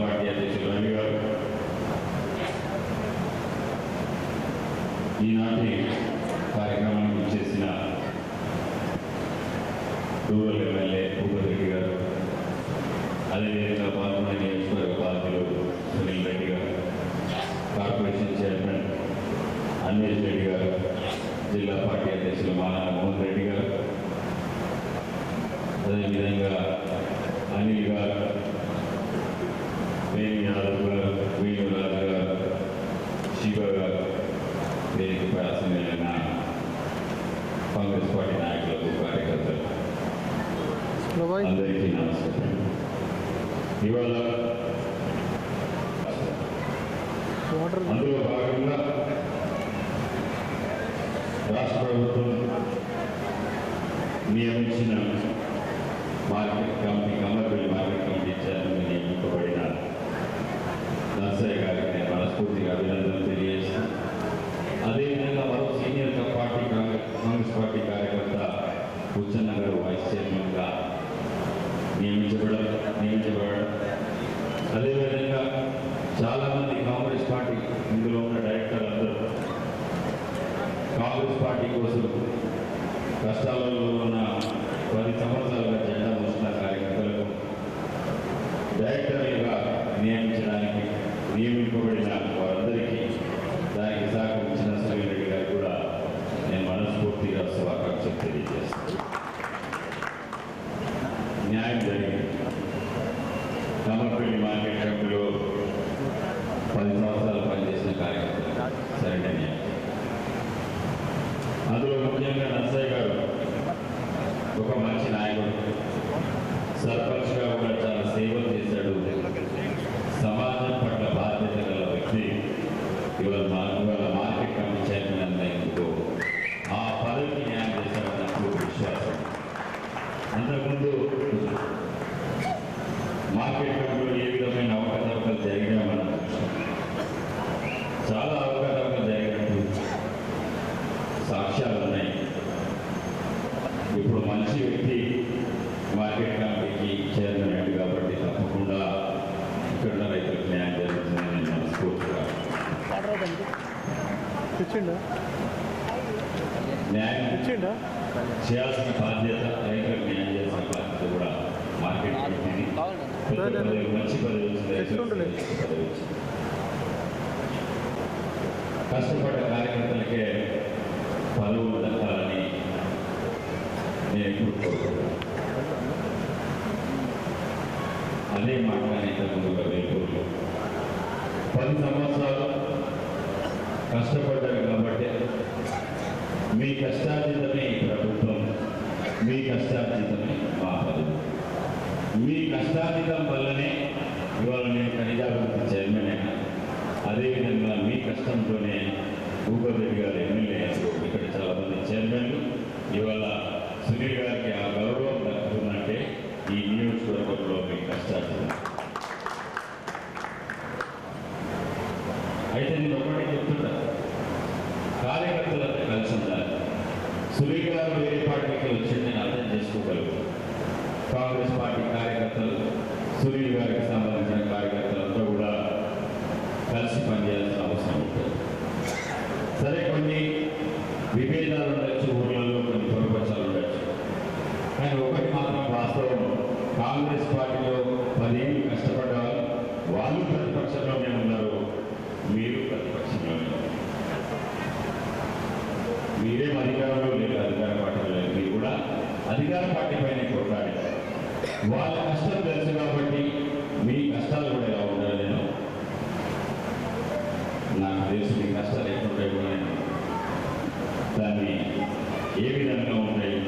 Party అధ్యక్షులు రవి గారు ఈనాటి కార్యక్రమానికి చేసిన రూరల్ ఎమ్మెల్యే భూపతిరెడ్డి గారు అదేవిధంగా పాల్గొన్న నియోజకవర్గ బాధ్యులు సునీల్ రెడ్డి గారు కార్పొరేషన్ చైర్మన్ అన్వేష్ రెడ్డి గారు జిల్లా పార్టీ అధ్యక్షులు మానా మోహన్ రెడ్డి గారు అదేవిధంగా అనిల్ గారు వేణు యాదవ్ గారు వేణురాజు గారు శివ గారు వేదికపై అసెంబ్లీన కాంగ్రెస్ పార్టీ నాయకులకు కార్యకర్తలు అందరికీ నమస్కారం ఇవాళ అందులో భాగంగా రాష్ట్ర ప్రభుత్వం నియమించిన మార్కెట్ కమిటీ కమర్బిల్ మార్కెట్ కమిటీ చైర్మన్ నియమింపబడిన నర్సయ్య గారికి నేను మనస్ఫూర్తిగా అభినందనలు తెలియజేస్తాను అదేవిధంగా మరో senior party Congress Congress party కార్యకర్త ఉచ్చన్న గారు వైస్ చైర్మన్గా నియమించబడడం నియమించబడడం అదేవిధంగా చాలామంది కాంగ్రెస్ పార్టీ ఇందులో ఉన్న డైరెక్టర్లు అందరూ కాంగ్రెస్ పార్టీ కోసం కష్టాలలో ఉన్న పది సంవత్సరాలుగా జెండా మోసిన కార్యకర్తలకు డైరెక్టర్లుగా నియమించడానికి నియమింపబడిన వారందరికీ దానికి సహకరించిన సునీల్ రెడ్డి గారు కూడా నేను మనస్ఫూర్తిగా శుభాకాంక్షలు తెలియజేస్తాను న్యాయం జరిగింది కమర్పల్లి మార్కెట్ కమిటీలో పది సంవత్సరాలు పనిచేసిన కార్యకర్తలు సరైన న్యాయం అందులో ముఖ్యంగా నర్సయ్య గారు ఒక మంచి నాయకుడు. సర్పంచ్గా కూడా చాలా సేవలు చేశాడు. సమాజం పట్ల బాధ్యత గల వ్యక్తి. ఇవాళ మా ఇవాళ మార్కెట్ కమిటీ చైర్మన్ అన్నందుకు ఆ పదవికి న్యాయం చేశాడని నాకు విశ్వాసం. అంతకుముందు మార్కెట్ కమిటీలో ఏ విధమైన అవకతవకలు జరిగినా మనం చూసాం. చాలా అవకతవకలు జరిగినట్టు సాక్ష్యాలు ఉన్నాయి ఇప్పుడు మంచి వ్యక్తి మార్కెట్ కమిటీకి చైర్మన్ అయ్యాడు కాబట్టి తప్పకుండా ఇక్కడ ఉన్న రైతులకు న్యాయం జరుగుతుందని నేను మనస్ఫూర్తిగా వాటర్ అవుతుంది తెచ్చిండా న్యాయం తెచ్చిండా చేయాల్సిన బాధ్యత రైతులకు న్యాయం చేయాల్సిన బాధ్యత కూడా మార్కెట్ కమిటీని పదవి మంచి పదవి పదవి కష్టపడ్డ కార్యకర్తలకే పదవులు దక్కాలని నేను ఎప్పుడు కోరుకుంటున్నాను. అదే మాట ఇంతకుముందుగా పది సంవత్సరాలు కష్టపడ్డారు కాబట్టి మీ కష్టార్జితమే ఈ ప్రభుత్వం. మీ కష్టార్జితమే మా పదవి మీ కష్టార్జితం వల్లనే ఇవాళ నేను ఖనిజాభివృద్ధి చైర్మన్ అయినా అదేవిధంగా మీ కష్టంతోనే భూపతి గారు ఎమ్మెల్యే ఇక్కడ చాలా మంది చైర్మన్లు ఇవాళ సునీల్ గారికి ఆ గౌరవం దక్కుతుందంటే ఈ నియోజకవర్గంలో మీ కష్టార్జితం. అయితే నేను ఒకటి కార్యకర్తలతో కలిసి ఉండాలి సులీ గారు వేరే పార్టీకి వచ్చింది నేను అర్థం చేసుకోగలను. కాంగ్రెస్ పార్టీ కార్యకర్తలు సునీల్ గారికి సంబంధించిన కార్యకర్తలంతా కూడా కలిసి పనిచేయాల్సిన అవసరం ఉంటుంది. సరే కొన్ని విభేదాలు ఉండొచ్చు ఊర్లలో కొన్ని పొరపచ్చాలు ఉండొచ్చు. కానీ ఒకటి మాత్రం వాస్తవం కాంగ్రెస్ పార్టీలో పదేళ్ళు కష్టపడ్డారు వాళ్ళు ప్రతిపక్షంలోనే ఉన్నారు మీరు ప్రతిపక్షంలోనే ఉన్నారు. మీరేం అధికారంలో లేదు అధికార పార్టీలో లేదు మీరు కూడా అధికార పార్టీ పైన కొట్లాడి వాళ్ళ కష్టం తెలుసు కాబట్టి మీ కష్టాలు కూడా ఎలా ఉండాలి నేను? నాకు తెలుసు మీ కష్టాలు ఎట్లుంటాయి కూడా నేను. దాన్ని ఏ విధంగా ఉంటాయి?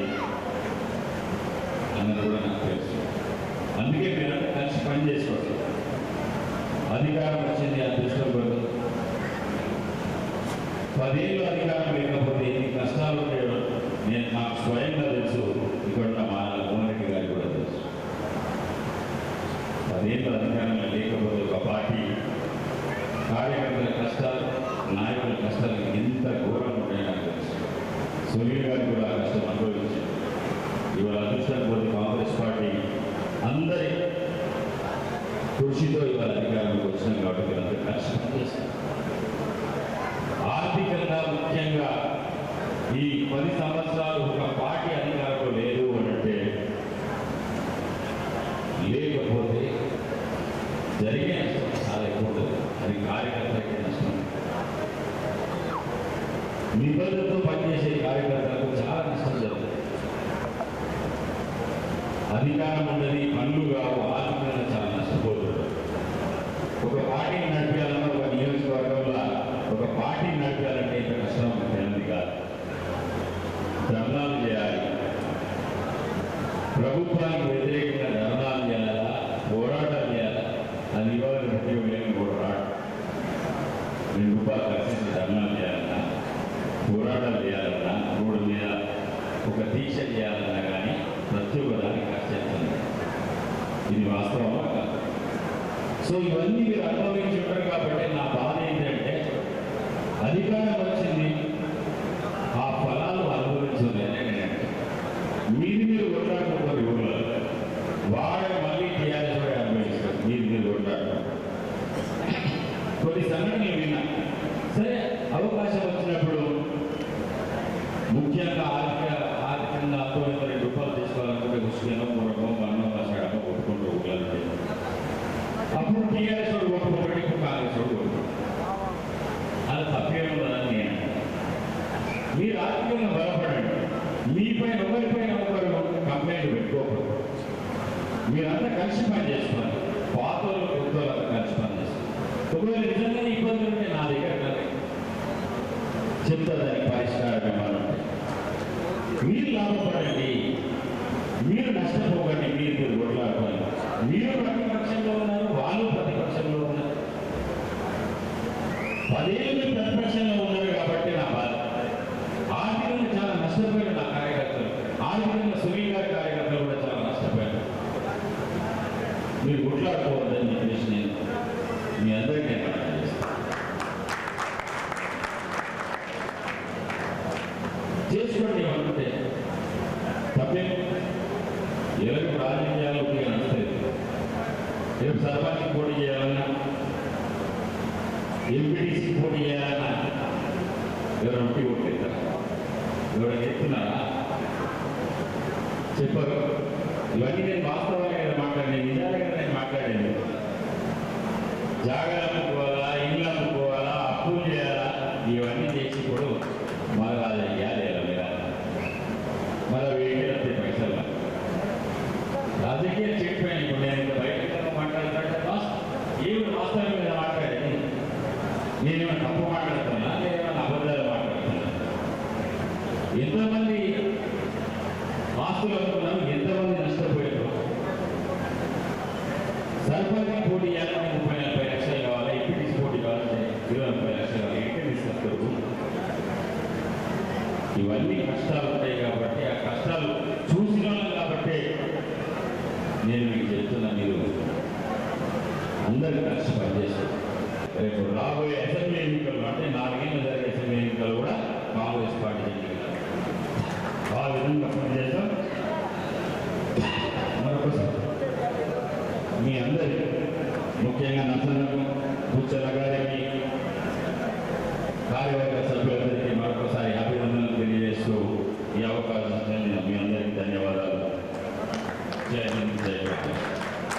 అన్నది కూడా నాకు తెలుసు. అందుకే మీరు కలిసి పని చేసుకోవచ్చు అధికారం వచ్చింది అదృష్టం కొరకు పదేళ్ళు అధికారం లేకపోతే ఎన్ని కష్టాలు ఉంటాయో నేను నాకు స్వయంగా తెలుసు. ఇక్కడ ఉన్న మా మోహన్ గారు కూడా తెలుసు. పదేళ్ళు అధికారం లేకపోతే ఒక పార్టీ కార్యకర్తల కష్టాలు నాయకుల కష్టాలు ఎంత ఘోరంగా ఉంటాయో నాకు తెలుసు. సునీల్ గారు కూడా కష్టం అనుభవించారు. ఇవాళ అదృష్టం పోతే కాంగ్రెస్ పార్టీ అందరి కృషితో ఇవాళ అధికారంలోకి వచ్చినాం కాబట్టి మీరందరూ కలిసి పనిచేస్తాం ఆర్థికంగా ముఖ్యంగా ఈ పది సంవత్సరాలు ఒక పార్టీ అధికారంలో లేదు అని అంటే లేకపోతే జరిగే నష్టం చాలా ఎక్కువ అది కార్యకర్తలకి నష్టం. నిబంధనతో పనిచేసే కార్యకర్తలకు చాలా నష్టం జరుగుతుంది. అధికారం ఉన్నది పనులు కావు ఆర్థికంగా చాలా నష్టపోతుంది. ఒక పార్టీని నడిపించాలన్నా ఒక పార్టీ ఒక ఇంత కష్టం తెలియదు కాదు. ధర్నాలు చేయాలి. ప్రభుత్వానికి వ్యతిరేకంగా ధర్నాలు చేయాలా? పోరాటాలు చేయాలా? అది ఇవాళ ముఖ్యం లేని పోరాటం. రెండు రూపాయలు కలిసి ధర్నాలు చేయాలన్నా పోరాటాలు చేయాలన్నా రోడ్డు మీద ఒక దీక్ష చేయాలన్నా కానీ ప్రతి ఒక్క దానికి ఖర్చేస్తుంది ఇది వాస్తవమా కాదు? సో ఇవన్నీ మీరు అనుభవించి కాబట్టి నా బాధ అధికారం వచ్చింది. ఆ ఫలాలు అనుభవించలేనే మీరు మీరు కొట్లాడుకుంటారు ఊళ్ళో వాడే మళ్ళీ టీఆర్ఎస్ వాడే అనుభవిస్తారు మీరు మీరు కొట్లాడుకుంటారు కొన్ని సంఘటనలు విన్నా. సరే అవకాశం వచ్చినప్పుడు ముఖ్యంగా ఆర్థిక ఆర్థికంగా అర్థమైన రూపాయలు తీసుకోవాలనుకుంటే ముస్లింలో మూడకం మరణం రాసాడమో కొట్టుకుంటూ ఊళ్ళంటే అప్పుడు టీఆర్ఎస్ వాడు కొట్టుకుంటాడు ఇప్పుడు కాంగ్రెస్ వాడు కొట్టుకుంటాడు అది తప్పే ఉందని నేను మీరు ఆర్థికంగా బలపడండి మీపైన ఒకరిపైన ఒకరు కంప్లైంట్ పెట్టుకోకూడదు మీరంతా కలిసి పని చేసుకోండి పాత వాళ్ళు కలిసి పని చేసుకోండి ఒకవేళ నిజంగా ఇబ్బంది ఉంటే నా దగ్గర రండి. చెప్తా దానికి పరిష్కారం ఇవ్వాలంటే మీరు లాభపడండి మీరు నష్టపోకండి మీరు మీరు కొట్లాడుకోండి మీరు ప్రతిపక్షంలో ఉన్నారు వాళ్ళు ప్రతిపక్షంలో ఉన్నారు పదేళ్ళు ప్రతిపక్షంలో ఉన్నారు కాబట్టి నా బాధ ఆర్థికంగా చాలా నష్టపోయారు నా కార్యకర్తలు ఆర్థికంగా సునీల్ గారి కార్యకర్తలు కూడా చాలా నష్టపోయారు మీరు కొట్లాడుకోవద్దని చెప్పేసి నేను మీ అందరికీ నేను మనవి చేస్తాను. చేసుకోండి అనుకుంటే తప్పే ఎవరికి రాజకీయాలు ఉపయోగం నడుస్తాయి రేపు సర్పంచ్ పోటీ చేయాలన్నా ఎంపీటీసీ పోటీ చేయాలన్నా ఎవరు ఒట్టి కొట్టేస్తారు ఎవరైనా చెప్తున్నారా? చెప్పరు. ఇవన్నీ నేను వాస్తవాలు కదా మాట్లాడిన నిజాలే కదా నేను మాట్లాడాను జాగ్రత్త అమ్ముకోవాలా ఇండ్లు అమ్ముకోవాలా అప్పులు చేయాలా ఇవన్నీ చేసి ఇప్పుడు మళ్ళీ తీసుకొస్తారు ఇవన్నీ కష్టాలు ఉంటాయి కాబట్టి ఆ కష్టాలు చూసిన కాబట్టి నేను మీకు చెప్తున్నా మీరు. అందరూ కలిసి పనిచేస్తారు. రేపు రాబోయే అసెంబ్లీ ఎన్నికలు అంటే నాలుగేళ్ళు జరిగే అసెంబ్లీ ఎన్నికలు కూడా కాంగ్రెస్ పార్టీ ఎన్నికలు. ఆ విధంగా పనిచేస్తాం. మరొకసారి మీ అందరి ముఖ్యంగా నచ్చనకు కూర్చొన్న గారికి Mario, das ist